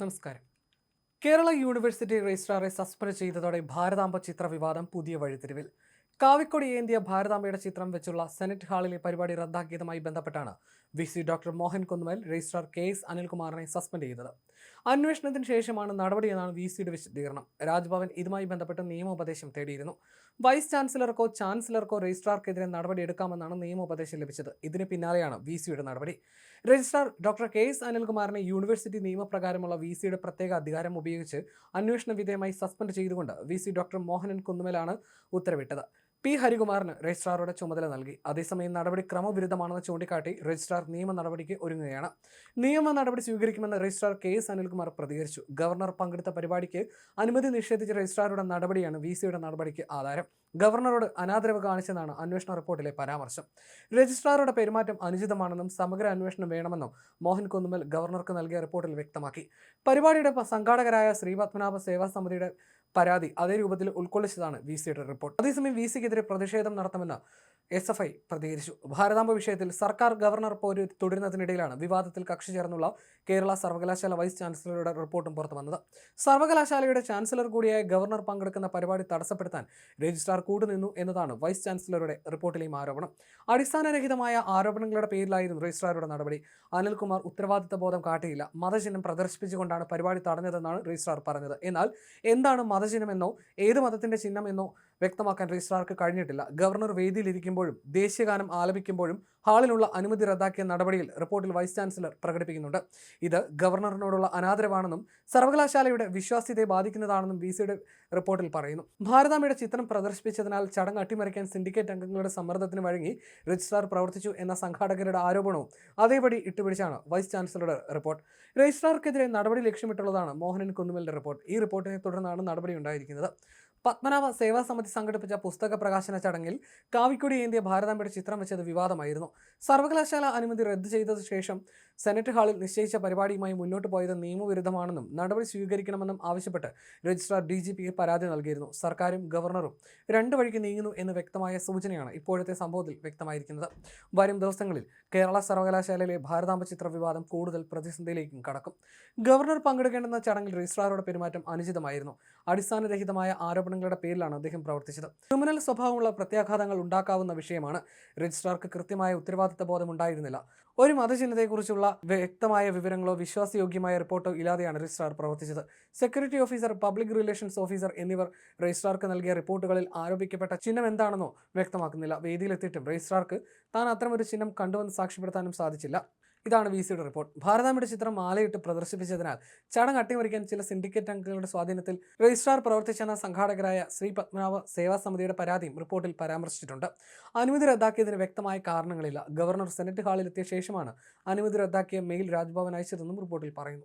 നമസ്കാരം. Kerala university രജിസ്ട്രാറെ suspend ചെയ്തതോടെ ഭാരതാംബ ചിത്ര വിവാദം പുതിയ വഴിത്തിരിവിൽ. കാവിക്കൊടി ഏന്തിയ ഭാരതാംബയുടെ ചിത്രം വെച്ചുള്ള സെനറ്റ് ഹാളിലെ പരിപാടി റദ്ദാക്കിയതുമായി ബന്ധപ്പെട്ടാണ് V. C. Doctor Mohan Kunnummal registrar K. S. അനിൽകുമാറിനെ suspend ചെയ്തത്. അന്വേഷണത്തിന് ശേഷമാണ് നടപടിയെന്നാണ് വി സിയുടെ വിശദീകരണം. രാജ്ഭവൻ ഇതുമായി ബന്ധപ്പെട്ട് നിയമോപദേശം തേടിയിരുന്നു. വൈസ് ചാൻസലർക്കോ ചാൻസലർക്കോ രജിസ്ട്രാർക്കെതിരെ നടപടിയെടുക്കാമെന്നാണ് നിയമോപദേശം ലഭിച്ചത്. ഇതിന് പിന്നാലെയാണ് വി സിയുടെ നടപടി. രജിസ്ട്രാർ ഡോക്ടർ കെ എസ് അനിൽകുമാറിനെ യൂണിവേഴ്സിറ്റി നിയമപ്രകാരമുള്ള വി സിയുടെ പ്രത്യേക അധികാരം ഉപയോഗിച്ച് അന്വേഷണ വിധേയമായി സസ്പെൻഡ് ചെയ്തുകൊണ്ട് വി സി ഡോക്ടർ മോഹനൻ കുന്നുമലാണ് ഉത്തരവിട്ടത്. പി. ഹരികുമാറിന് രജിസ്ട്രാറുടെ ചുമതല നൽകി. അതേസമയം നടപടി ക്രമവിരുദ്ധമാണെന്ന് ചൂണ്ടിക്കാട്ടി രജിസ്ട്രാർ നിയമ നടപടിക്ക് ഒരുങ്ങുകയാണ്. നിയമ നടപടി സ്വീകരിക്കുമെന്ന് രജിസ്ട്രാർ കെ. എസ്. അനിൽകുമാർ പ്രതികരിച്ചു. ഗവർണർ പങ്കെടുത്ത പരിപാടിക്ക് അനുമതി നിഷേധിച്ച രജിസ്ട്രാറുടെ നടപടിയാണ് വി. സിയുടെ നടപടിക്ക് ആധാരം. ഗവർണറോട് അനാദരവ് കാണിച്ചെന്നാണ് അന്വേഷണ റിപ്പോർട്ടിലെ പരാമർശം. രജിസ്ട്രാറുടെ പെരുമാറ്റം അനുചിതമാണെന്നും സമഗ്ര അന്വേഷണം വേണമെന്നും മോഹൻ കുന്നുമൽ ഗവർണർക്ക് നൽകിയ റിപ്പോർട്ടിൽ വ്യക്തമാക്കി. പരിപാടിയുടെ സംഘാടകരായ ശ്രീപത്മനാഭ സേവാ സമിതിയുടെ പരാതി അതേ രൂപത്തിൽ ഉൾക്കൊള്ളിച്ചതാണ് വി സിയുടെ റിപ്പോർട്ട്. അതേസമയം വി സിക്കെതിരെ പ്രതിഷേധം നടത്തുമെന്ന് എസ് എഫ് ഐ പ്രതികരിച്ചു. ഭാരതാംബ വിഷയത്തിൽ സർക്കാർ ഗവർണർ പോര് തുടരുന്നതിനിടയിലാണ് വിവാദത്തിൽ കക്ഷി ചേർന്നുള്ള കേരള സർവകലാശാല വൈസ് ചാൻസലറുടെ റിപ്പോർട്ടും പുറത്തു വന്നത്. സർവകലാശാലയുടെ ചാൻസലർ കൂടിയായ ഗവർണർ പങ്കെടുക്കുന്ന പരിപാടി തടസ്സപ്പെടുത്താൻ രജിസ്ട്രാർ കൂടുനിന്നു എന്നതാണ് വൈസ് ചാൻസലറുടെ റിപ്പോർട്ടിലെയും ആരോപണം. അടിസ്ഥാനരഹിതമായ ആരോപണങ്ങളുടെ പേരിലായിരുന്നു രജിസ്ട്രാറുടെ നടപടി. അനിൽകുമാർ ഉത്തരവാദിത്ത ബോധം കാട്ടിയില്ല. മതചിഹ്നം പ്രദർശിപ്പിച്ചുകൊണ്ടാണ് പരിപാടി തടഞ്ഞതെന്നാണ് രജിസ്ട്രാർ പറഞ്ഞത്. എന്നാൽ എന്താണ് മതചിഹ്നമെന്നോ ഏത് മതത്തിന്റെ ചിഹ്നമെന്നോ വ്യക്തമാക്കാൻ രജിസ്ട്രാർക്ക് കഴിഞ്ഞിട്ടില്ല. ഗവർണർ വേദിയിലിരിക്കുമ്പോഴും ദേശീയഗാനം ആലപിക്കുമ്പോഴും ഹാളിലുള്ള അനുമതി റദ്ദാക്കിയ നടപടിയിൽ റിപ്പോർട്ടിൽ വൈസ് ചാൻസലർ പ്രകടിപ്പിക്കുന്നുണ്ട്. ഇത് ഗവർണറിനോടുള്ള അനാദരവാണെന്നും സർവകലാശാലയുടെ വിശ്വാസ്യതയെ ബാധിക്കുന്നതാണെന്നും വി സിയുടെ റിപ്പോർട്ടിൽ പറയുന്നു. ഭാരതാമ്മയുടെ ചിത്രം പ്രദർശിപ്പിച്ചതിനാൽ ചടങ്ങ് അട്ടിമറിക്കാൻ സിൻഡിക്കേറ്റ് അംഗങ്ങളുടെ സമ്മർദ്ദത്തിന് വഴങ്ങി രജിസ്ട്രാർ പ്രവർത്തിച്ചു എന്ന സംഘാടകരുടെ ആരോപണവും അതേപടി ഇട്ടുപിടിച്ചാണ് വൈസ് ചാൻസലറുടെ റിപ്പോർട്ട്. രജിസ്ട്രാർക്കെതിരെ നടപടി ലക്ഷ്യമിട്ടുള്ളതാണ് മോഹനൻ കുന്നുമലിന്റെ റിപ്പോർട്ട്. ഈ റിപ്പോർട്ടിനെ തുടർന്നാണ് നടപടി ഉണ്ടായിരിക്കുന്നത്. പത്മനാഭ സേവാ സമിതി സംഘടിപ്പിച്ച പുസ്തക പ്രകാശന ചടങ്ങിൽ കാവിക്കൊടി ഏന്തിയ ഭാരതാംബയുടെ ചിത്രം വെച്ചത് വിവാദമായിരുന്നു. സർവകലാശാല അനുമതി റദ്ദു ചെയ്തതിനു ശേഷം സെനറ്റ് ഹാളിൽ നിശ്ചയിച്ച പരിപാടിയുമായി മുന്നോട്ട് പോയത് നിയമവിരുദ്ധമാണെന്നും നടപടി സ്വീകരിക്കണമെന്നും ആവശ്യപ്പെട്ട് രജിസ്ട്രാർ ഡി ജി പിക്ക് പരാതി നൽകിയിരുന്നു. സർക്കാരും ഗവർണറും രണ്ട് വഴിക്ക് നീങ്ങുന്നു എന്ന് വ്യക്തമായ സൂചനയാണ് ഇപ്പോഴത്തെ സംഭവത്തിൽ വ്യക്തമായിരിക്കുന്നത്. വരും ദിവസങ്ങളിൽ കേരള സർവകലാശാലയിലെ ഭാരതാംബ ചിത്ര വിവാദം കൂടുതൽ പ്രതിസന്ധിയിലേക്കും കടക്കും. ഗവർണർ പങ്കെടുക്കേണ്ടെന്ന ചടങ്ങിൽ രജിസ്ട്രാറുടെ പെരുമാറ്റം അനുചിതമായിരുന്നു. അടിസ്ഥാനരഹിതമായ ആരോപണങ്ങളുടെ പേരിലാണ് അദ്ദേഹം പ്രവർത്തിച്ചത്. ക്രിമിനൽ സ്വഭാവമുള്ള പ്രത്യാഘാതങ്ങൾ ഉണ്ടാക്കാവുന്ന വിഷയമാണ്. രജിസ്ട്രാർക്ക് കൃത്യമായ ഉത്തരവാദിത്ത ബോധം ഉണ്ടായിരുന്നില്ല ഒരു മതചിഹ്നത്തെക്കുറിച്ചുള്ള വ്യക്തമായ വിവരങ്ങളോ വിശ്വാസയോഗ്യമായ റിപ്പോർട്ടോ ഇല്ലാതെയാണ് രജിസ്ട്രാർ പ്രവർത്തിച്ചത്. Security officer public relations officer എന്നിവർ രജിസ്ട്രാർക്ക് നൽകിയ റിപ്പോർട്ടുകളിൽ ആരോപിക്കപ്പെട്ട ചിഹ്നം എന്താണെന്നോ വ്യക്തമാക്കുന്നില്ല. വേദിയിലെത്തിയിട്ടും രജിസ്ട്രാർക്ക് താൻ അത്തരമൊരു ചിഹ്നം കണ്ടുവെന്ന് സാക്ഷ്യപ്പെടുത്താനും സാധിച്ചില്ല. ഇതാണ് വി സിയുടെ റിപ്പോർട്ട് ഭാരതാമിയുടെ ചിത്രം മാലയിട്ട് പ്രദർശിപ്പിച്ചതിനാൽ ചടങ്ങ് അട്ടിമറിക്കാൻ ചില സിൻഡിക്കേറ്റ് അംഗങ്ങളുടെ സ്വാധീനത്തിൽ രജിസ്ട്രാർ പ്രവർത്തിച്ചെന്ന സംഘാടകരായ ശ്രീ പത്മനാഭ സേവാ സമിതിയുടെ പരാതിയും റിപ്പോർട്ടിൽ പരാമർശിച്ചിട്ടുണ്ട്. അനുമതി റദ്ദാക്കിയതിന് വ്യക്തമായ കാരണങ്ങളില്ല. ഗവർണർ സെനറ്റ് ഹാളിലെത്തിയ ശേഷമാണ് അനുമതി റദ്ദാക്കിയ മെയിൽ രാജ്ഭവൻ അയച്ചതെന്നും റിപ്പോർട്ടിൽ പറയുന്നു.